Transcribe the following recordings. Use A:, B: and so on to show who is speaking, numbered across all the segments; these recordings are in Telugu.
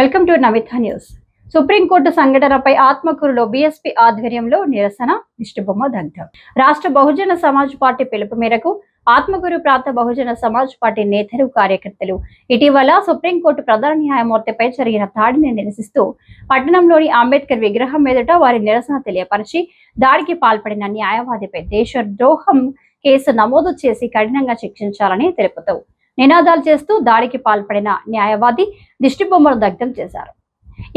A: Welcome to Namita news. Supreme court సంఘటనపై ఆత్మకూరులో బీఎస్పీ ఆధ్వర్యంలో నిరసన దిష్టిబొమ్మ దగ్ధం. రాష్ట్ర బహుజన సమాజ్ పార్టీ పిలుపు మేరకు ఆత్మకూరు ప్రాంత బహుజన సమాజ్ పార్టీ నేతలు కార్యకర్తలు ఇటీవల సుప్రీంకోర్టు ప్రధాన న్యాయమూర్తిపై జరిగిన దాడిని నిరసిస్తూ పట్టణంలోని అంబేద్కర్ విగ్రహం మీదుట వారి నిరసన తెలియపరిచి దాడికి పాల్పడిన న్యాయవాదిపై దేశ ద్రోహం కేసు నమోదు చేసి కఠినంగా శిక్షించాలని తెలుపుతూ నినాదాలు చేస్తూ దాడికి పాల్పడిన న్యాయవాది దిష్టిబొమ్మను దగ్ధం చేశారు.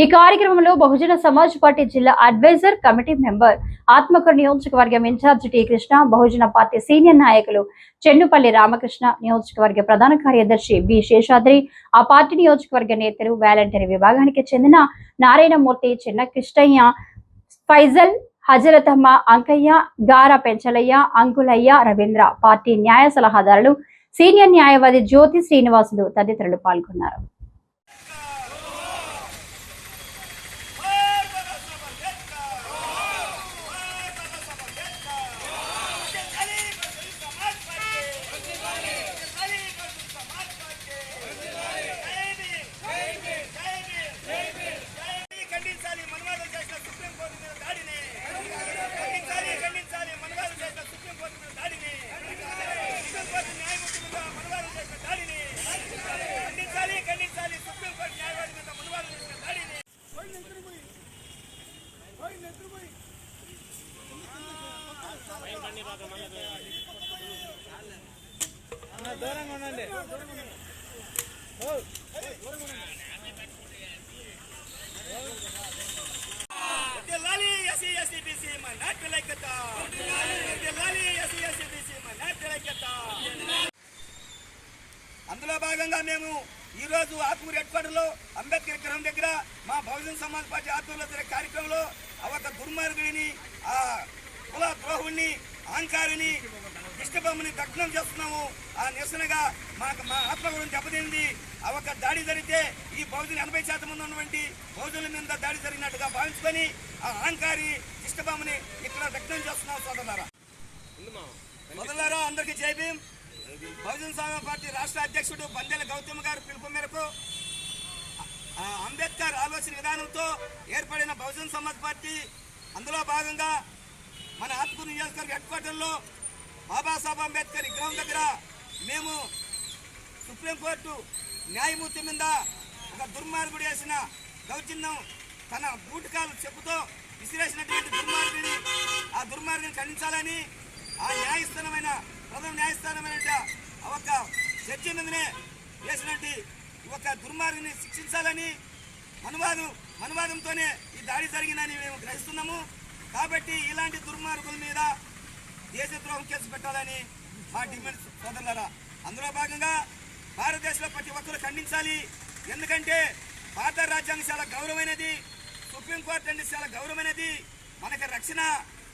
A: ఈ కార్యక్రమంలో బహుజన సమాజ్ పార్టీ జిల్లా అడ్వైజర్ కమిటీ మెంబర్ ఆత్మకూరు నియోజకవర్గం incharge T Krishna Bahujan party senior నాయకులు చెన్నుపల్లి రామకృష్ణ నియోజకవర్గ ప్రధాన కార్యదర్శి బి శేషాద్రి ఆ పార్టీ నియోజకవర్గ నేతలు వాలంటీర్ విభాగానికి చెందిన నారాయణమూర్తి చిన్న కృష్ణయ్య ఫైజల్ హజరతమ్మ అంకయ్య గార పెంచలయ్య అంకులయ్య రవీంద్ర పార్టీ న్యాయ సలహాదారులు సీనియర్ న్యాయవాది జ్యోతి శ్రీనివాసులు తదితరులు పాల్గొన్నారు
B: ఖండించాలి మనవాదం చేసిన సుప్రీంకోర్టు మీద దాడిని ఖండించాలి ఖండించాలి మనవాదం చేసిన సుప్రీంకోర్టు మీద దాడిని సుప్రీంకోర్టు న్యాయమూర్తి మీద మనవాదం చేసిన దాడిని ఖండించాలి ఖండించాలి సుప్రీంకోర్టు న్యాయవాది మీద మనవాదం చేసిన దాడిని దూరంగా ఉండండి వర్ధిల్లాలి ఎస్సీ ఎస్టీ బీసీ మన నాట్యుల ఐక్యత వర్ధిల్లాలి ఎస్సీ ఎస్టీ బీసీ మన నాట్యుల ఐక్యత అందులో భాగంగా మేము ఈరోజు ఆత్మూరు హెడ్ క్వార్టర్లో అంబేద్కర్ విగ్రహం దగ్గర మా బహుజన సమాజ్ పార్టీ ఆధ్వర్యంలో జరిగే కార్యక్రమంలో ఆ ఒక దుర్మార్గుడిని ఆ కుల ద్రోహుడిని అహంకారిని ఇష్టబొమ్మని దగ్నం చేస్తున్నాము. ఆ నిరసనగా మాకు మా ఆత్మగౌరవం దెబ్బతింది ఆ ఒక దాడి జరిగితే ఈ బౌద్ధులు ఎనభై శాతం మంది ఉన్నటువంటి బౌద్ధుల మీద దాడి జరిగినట్టుగా భావించుకొని ఆ అహంకారి ఇష్టబొమ్మని ఇక్కడ దగ్నం చేస్తున్నాం సోదరులారా. సోదరులారా అందరికీ జై భీమ్. బహుజన సమాజ్ పార్టీ రాష్ట్ర అధ్యక్షుడు బందెల గౌతమ్ గారు పిలుపు మేరకు అంబేద్కర్ ఆలోచన విధానంతో ఏర్పడిన బహుజన సమాజ్ పార్టీ అందులో భాగంగా మన ఆత్మకూరు నియోజకవర్గ హెడ్ క్వార్టర్లో బాబాసాహెబ్ అంబేద్కర్ విగ్రహం దగ్గర మేము సుప్రీంకోర్టు న్యాయమూర్తి మీద ఒక దుర్మార్గుడు వేసిన దౌర్జన్యం తన బూటకాలు చెప్పుతో విసిరేసినటువంటి దుర్మార్గుడిని ఆ దుర్మార్గుని ఖండించాలని ఆ న్యాయస్థానమైన ప్రథమ న్యాయస్థానమైన ఒక జడ్జి మీదనే వేసినట్టు ఒక దుర్మార్గుని శిక్షించాలని అనువాదం అనువాదంతోనే ఈ దాడి జరిగిందని మేము గ్రహిస్తున్నాము. కాబట్టి ఇలాంటి దుర్మార్గుల మీద దేశద్రోహం కేసు పెట్టాలని మా డిమాండ్ సోదరులరా. అందులో భాగంగా భారతదేశంలో ప్రతి ఒక్కరు ఖండించాలి. ఎందుకంటే భారత రాజ్యాంగం చాలా గౌరవమైనది. సుప్రీంకోర్టు అంటే చాలా గౌరవమైనది. మనకి రక్షణ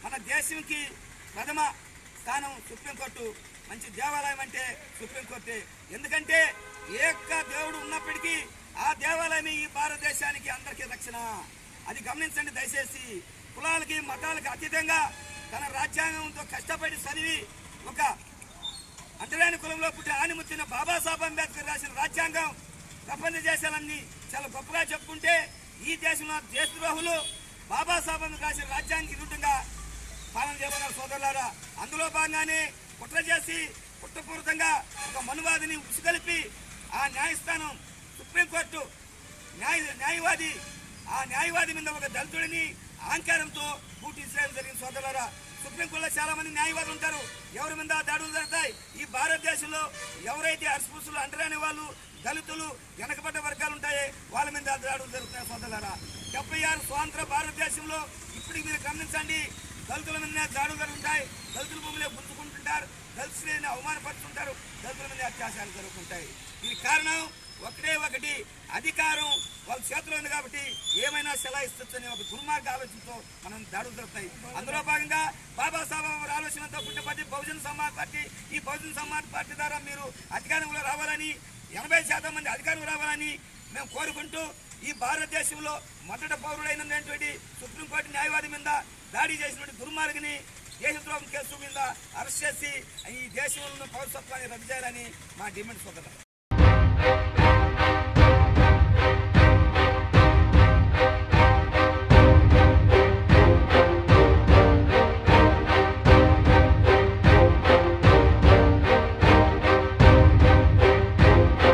B: మన దేశంకి ప్రథమ స్థానం సుప్రీంకోర్టు. మంచి దేవాలయం అంటే సుప్రీంకోర్టే. ఎందుకంటే ఏ దేవుడు ఉన్నప్పటికీ ఆ దేవాలయం ఈ భారతదేశానికి అందరికీ రక్షణ. అది గమనించండి దయచేసి. కులాలకి మతాలకి అతీతంగా తన రాజ్యాంగంతో కష్టపడి చదివి ఒక అంటరాని కులంలో పుట్టిన ఆనిముత్తిన బాబాసాహెబ్ అంబేద్కర్ రాసిన రాజ్యాంగం ప్రపంచ దేశాలన్నీ చాలా గొప్పగా చెప్పుకుంటే ఈ దేశంలో దేశద్రోహులు బాబాసాహెబ్ అంబేద్కర్ రాసిన రాజ్యాంగానికి విరుద్ధంగా పాలన చేయబడిన సోదరులారా. అందులో భాగంగానే కుట్ర చేసి కుట్రపూరితంగా ఒక మనువాదిని ఉసుగలిపి ఆ న్యాయస్థానం సుప్రీంకోర్టు న్యాయ న్యాయవాది ఆ న్యాయవాది మీద ఒక దళితుడిని అహంకారంతో బూటి ఇస్రాయల్ జరిగిన సోదరులారా సుప్రీంకోర్టులో చాలా మంది న్యాయవాదులు ఉంటారు. ఎవరి మీద దాడులు జరుగుతాయి? ఈ భారతదేశంలో ఎవరైతే అస్పృశ్యులు అంటరాని వాళ్ళు దళితులు వెనకబడ్డ వర్గాలు ఉంటాయి వాళ్ళ మీద దాడులు జరుగుతాయి సోదరులరా. డెబ్బై ఆరు స్వాతంత్ర భారతదేశంలో ఇప్పటికి మీరు గమనించండి. దళితుల మీద దాడులు జరుగుతాయి దళితుల భూమిలో గుంజుకుంటుంటారు. దళితులని అవమానపరుస్తుంటారు. దళితుల మీద అత్యాచారాలు జరుగుతుంటాయి. దీనికి కారణం ఒకటే ఒకటి అధికారం వాళ్ళ చేతిలో ఉంది కాబట్టి ఏమైనా సెలా ఇస్తుందని ఒక దుర్మార్గ ఆలోచనతో మనం దాడులు జరుగుతాయి. అందులో భాగంగా బాబాసాహెబ్ గారి ఆలోచనతో పుట్టపట్టి బహుజన సమాజ్ పార్టీ ఈ బహుజన సమాజ్ పార్టీ ద్వారా మీరు అధికారంలో రావాలని ఎనభై శాతం మంది అధికారం రావాలని మేము కోరుకుంటూ ఈ భారతదేశంలో మొదట పౌరుడైనటువంటి సుప్రీంకోర్టు న్యాయవాది మీద దాడి చేసినటువంటి దుర్మార్గుని దేశద్రోహం కేసు మీద అరెస్ట్ చేసి ఈ దేశంలో పౌరసత్వాన్ని రద్దు చేయాలని మా డిమాండ్ సోదరు